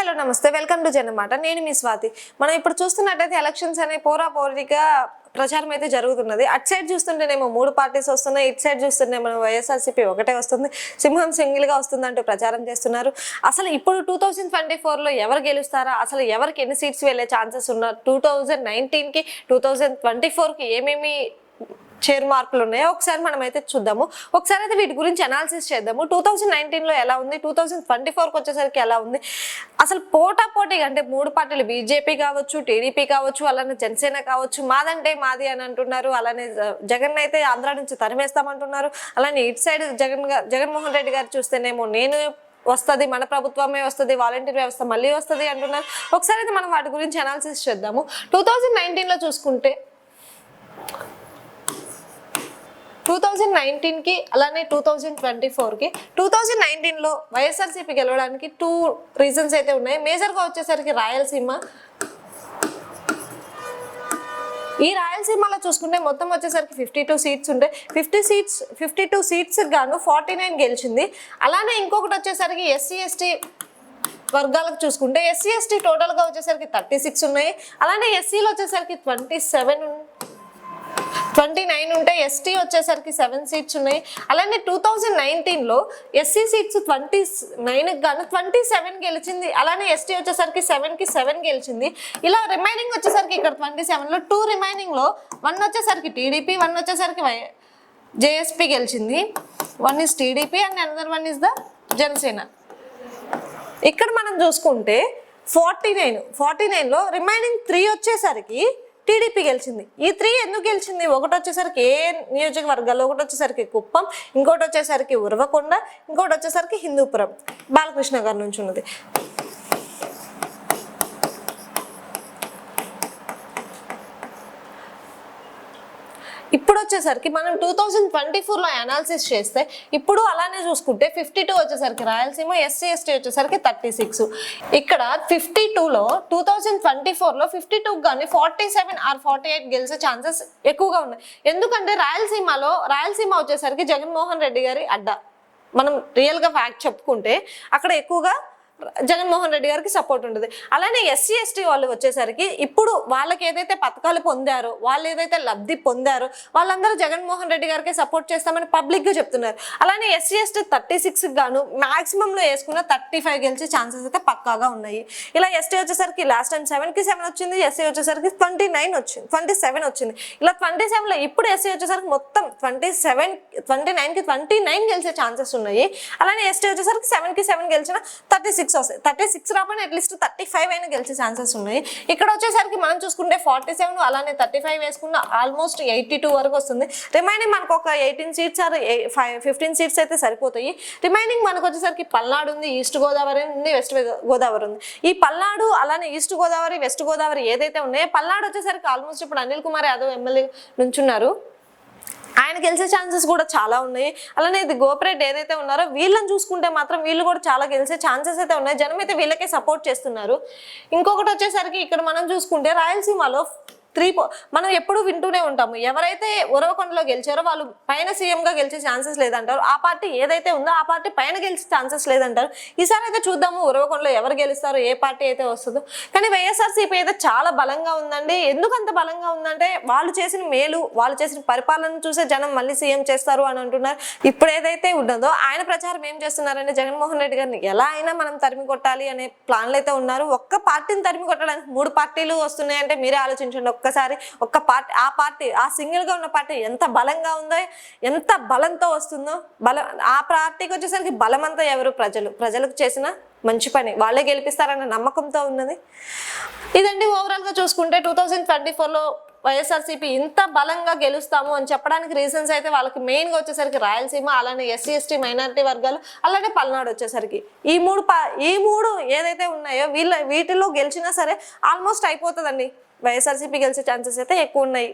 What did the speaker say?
Hello నమస్తే. Welcome to Janamata. నేను మీ స్వాతి. మనం ఇప్పుడు చూస్తున్నట్టయితే ఎలక్షన్స్ అనే పోరా పోరిగా ప్రచారం అయితే జరుగుతున్నది. అటు సైడ్ చూస్తుంటేనేమో మూడు పార్టీస్ వస్తున్నాయి. ఇటు సైడ్ చూస్తుంటేమో వైఎస్ఆర్సీపీ ఒకటే వస్తుంది. సింహం సింగిల్గా వస్తుందంటూ ప్రచారం చేస్తున్నారు. అసలు ఇప్పుడు టూ థౌజండ్ ట్వంటీ ఫోర్లో ఎవరు గెలుస్తారా? అసలు ఎవరికి ఎన్ని సీట్స్ వెళ్ళే ఛాన్సెస్ ఉన్నారు టూ థౌజండ్ నైన్టీన్కి టూ థౌజండ్ ట్వంటీ ఫోర్కి ఏమేమి షేర్ మార్కులు ఉన్నాయో? ఒకసారి మనం అయితే చూద్దాము. ఒకసారి అయితే వీటి గురించి అనాలిసిస్ చేద్దాము. టూ థౌజండ్ నైన్టీన్లో ఎలా ఉంది? టూ థౌజండ్ ట్వంటీ ఫోర్కి వచ్చేసరికి ఎలా ఉంది? అసలు పోటా పోటీగా అంటే మూడు పార్టీలు బీజేపీ కావచ్చు టీడీపీ కావచ్చు అలానే జనసేన కావచ్చు మాదంటే మాది అని అంటున్నారు. అలానే జగన్ అయితే ఆంధ్ర నుంచి తరిమేస్తామంటున్నారు. అలానే ఇటు సైడ్ జగన్ జగన్మోహన్ రెడ్డి గారు చూస్తేనేమో నేను వస్తుంది మన ప్రభుత్వమే వస్తుంది వాలంటీర్ వ్యవస్థ మళ్ళీ వస్తుంది అంటున్నారు. ఒకసారి అయితే మనం వాటి గురించి అనాలిసిస్ చేద్దాము. టూ థౌజండ్ నైన్టీన్లో చూసుకుంటే టూ థౌజండ్ నైన్టీన్కి అలానే టూ థౌజండ్ ట్వంటీ ఫోర్కి టూ థౌజండ్ నైన్టీన్లో వైఎస్ఆర్సీపీ గెలవడానికి టూ రీజన్స్ అయితే ఉన్నాయి. మేజర్గా వచ్చేసరికి రాయలసీమ. ఈ రాయలసీమలో చూసుకుంటే మొత్తం వచ్చేసరికి ఫిఫ్టీ టూ సీట్స్ ఉంటాయి fifty seats fifty two seats గాను ఫార్టీ నైన్ గెలిచింది. అలానే ఇంకొకటి వచ్చేసరికి ఎస్సీ ఎస్టీ వర్గాలకు చూసుకుంటే ఎస్సీ ఎస్టీ టోటల్గా వచ్చేసరికి థర్టీ సిక్స్ ఉన్నాయి. అలానే ఎస్సీలో వచ్చేసరికి ట్వంటీ సెవెన్ ట్వంటీ నైన్ ఉంటే ఎస్టీ వచ్చేసరికి సెవెన్ సీట్స్ ఉన్నాయి. అలానే టూ థౌజండ్ నైన్టీన్లో ఎస్సీ సీట్స్ ట్వంటీ నైన్కి గాను ట్వంటీ సెవెన్ గెలిచింది. అలానే ఎస్టీ వచ్చేసరికి సెవెన్కి సెవెన్ గెలిచింది. ఇలా రిమైనింగ్ వచ్చేసరికి ఇక్కడ ట్వంటీ సెవెన్లో టూ రిమైనింగ్లో వన్ వచ్చేసరికి టీడీపీ వన్ వచ్చేసరికి వై జేఎస్పీ గెలిచింది. One is TDP and another one is the Janasena ఇక్కడ మనం చూసుకుంటే ఫార్టీ నైన్ ఫార్టీ నైన్లో రిమైనింగ్ త్రీ వచ్చేసరికి టీడీపీ గెలిచింది. ఈ త్రీ ఎందుకు గెలిచింది? ఒకటి వచ్చేసరికి ఏ నియోజకవర్గాల్లో ఒకటి వచ్చేసరికి కుప్పం ఇంకోటి వచ్చేసరికి ఉరవకొండ ఇంకోటి వచ్చేసరికి హిందూపురం. బాలకృష్ణ గారి నుంచి ఉన్నది ఇప్పుడు వచ్చేసరికి మనం టూ థౌజండ్ ట్వంటీ ఫోర్లో అనాలిసిస్ చేస్తే ఇప్పుడు అలానే చూసుకుంటే ఫిఫ్టీ టూ వచ్చేసరికి రాయలసీమ ఎస్సీ ఎస్టీ వచ్చేసరికి థర్టీ సిక్స్ ఇక్కడ ఫిఫ్టీ టూలో టూ థౌజండ్ ట్వంటీ ఫోర్లో ఫిఫ్టీ టూ కానీ forty seven or forty eight గెలిచే ఛాన్సెస్ ఎక్కువగా ఉన్నాయి. ఎందుకంటే రాయలసీమలో రాయలసీమ వచ్చేసరికి జగన్మోహన్ రెడ్డి గారి అడ్డా. మనం రియల్గా ఫ్యాక్ట్ చెప్పుకుంటే అక్కడ ఎక్కువగా జగన్మోహన్ రెడ్డి గారికి సపోర్ట్ ఉంటుంది. అలానే ఎస్సీ ఎస్టీ వాళ్ళు వచ్చేసరికి ఇప్పుడు వాళ్ళకి ఏదైతే పథకాలు పొందారో వాళ్ళు ఏదైతే లబ్ధి పొందారో వాళ్ళందరూ జగన్మోహన్ రెడ్డి గారికి సపోర్ట్ చేస్తామని పబ్లిక్గా చెప్తున్నారు. అలానే ఎస్సీ ఎస్టీ థర్టీ సిక్స్ గాను మాక్సిమంలో వేసుకున్న థర్టీ ఫైవ్ గెలిచే ఛాన్సెస్ అయితే పక్కాగా ఉన్నాయి. ఇలా ఎస్టీ వచ్చేసరికి లాస్ట్ టైం సెవెన్కి సెవెన్ వచ్చింది ఎస్సీ వచ్చేసరికి ట్వంటీ నైన్ వచ్చింది ట్వంటీ సెవెన్ వచ్చింది. ఇలా ట్వంటీ సెవెన్లో ఇప్పుడు ఎస్సీ వచ్చేసరికి మొత్తం ట్వంటీ సెవెన్ ట్వంటీ నైన్కి ట్వంటీ నైన్ గెలిచే ఛాన్సెస్ ఉన్నాయి. అలానే ఎస్టీ వచ్చేసరికి సెవెన్కి సెవెన్ గెలిచిన థర్టీ సిక్స్ వస్తాయి. థర్టీ సిక్స్ రాకపోయినా అట్లీస్ట్ థర్టీ ఫైవ్ అయినా గెలిచే ఛాన్సెస్ ఉన్నాయి. ఇక్కడ వచ్చేసరికి మనం చూసుకుంటే ఫార్టీ సెవెన్ అలానే థర్టీ ఫైవ్ వేసుకున్న ఆల్మోస్ట్ ఎయిటీ టూ వరకు వస్తుంది. రిమైనింగ్ మనకు ఒక eighteen seats or five fifteen seats అయితే సరిపోతాయి. రిమైనింగ్ మనకు వచ్చేసరికి పల్నాడు ఉంది ఈస్ట్ గోదావరి ఉంది వెస్ట్ గోదావరి ఉంది. ఈ పల్నాడు అలానే ఈస్ట్ గోదావరి వెస్ట్ గోదావరి ఏదైతే ఉన్నాయో పల్నాడు వచ్చేసరికి ఆల్మోస్ట్ ఇప్పుడు అనిల్ కుమార్ యాదవ్ ఎమ్మెల్యే నుంచున్నారు. ఆయన గెలిచే ఛాన్సెస్ కూడా చాలా ఉన్నాయి. అలానే ఇది గోపరెడ్డి ఏదైతే ఉన్నారో వీళ్ళని చూసుకుంటే మాత్రం వీళ్ళు కూడా చాలా గెలిచే ఛాన్సెస్ అయితే ఉన్నాయి. జనం అయితే వీళ్ళకే సపోర్ట్ చేస్తున్నారు. ఇంకొకటి వచ్చేసరికి ఇక్కడ మనం చూసుకుంటే రాయలసీమలో త్రీ మనం ఎప్పుడు వింటూనే ఉంటాము. ఎవరైతే ఉరవకొండలో గెలిచారో వాళ్ళు పైన సీఎంగా గెలిచే ఛాన్సెస్ లేదంటారు. ఆ పార్టీ ఏదైతే ఉందో ఆ పార్టీ పైన గెలిచే ఛాన్సెస్ లేదంటారు. ఈసారి అయితే చూద్దాము ఉరవకొండలో ఎవరు గెలుస్తారో ఏ పార్టీ అయితే వస్తుందో. కానీ వైఎస్ఆర్సీపీ అయితే చాలా బలంగా ఉందండి. ఎందుకు అంత బలంగా ఉందంటే వాళ్ళు చేసిన మేలు వాళ్ళు చేసిన పరిపాలన చూసే జనం మళ్ళీ సీఎం చేస్తారు అని అంటున్నారు. ఇప్పుడు ఏదైతే ఉన్నదో ఆయన ప్రచారం ఏం చేస్తున్నారంటే జగన్మోహన్ రెడ్డి గారిని ఎలా అయినా మనం తరిమి కొట్టాలి అనే ప్లాన్లు అయితే ఉన్నారు. ఒక్క పార్టీని తరిమి కొట్టడానికి మూడు పార్టీలు వస్తున్నాయంటే మీరే ఆలోచించండి ఒక్కసారి ఒక్క పార్టీ ఆ పార్టీ ఆ సింగిల్గా ఉన్న పార్టీ ఎంత బలంగా ఉందో ఎంత బలంతో వస్తుందో బలం ఆ పార్టీకి వచ్చేసరికి బలమంతా ఎవరు? ప్రజలు. ప్రజలకు చేసిన మంచి పని. వాళ్ళే గెలిపిస్తారన్న నమ్మకంతో ఉన్నది. ఇదండి ఓవరాల్గా చూసుకుంటే టూ థౌజండ్ ట్వంటీ ఫోర్లో వైఎస్ఆర్సీపీ ఇంత బలంగా గెలుస్తాము అని చెప్పడానికి రీజన్స్ అయితే వాళ్ళకి మెయిన్గా వచ్చేసరికి రాయలసీమ అలానే ఎస్సీ ఎస్టీ మైనారిటీ వర్గాలు అలానే పల్నాడు వచ్చేసరికి. ఈ మూడు ఈ మూడు ఏదైతే ఉన్నాయో వీళ్ళ వీటిలో గెలిచినా సరే ఆల్మోస్ట్ అయిపోతుందండి. వైఎస్ఆర్సీపీ గెలిచే ఛాన్సెస్ అయితే ఎక్కువ ఉన్నాయి.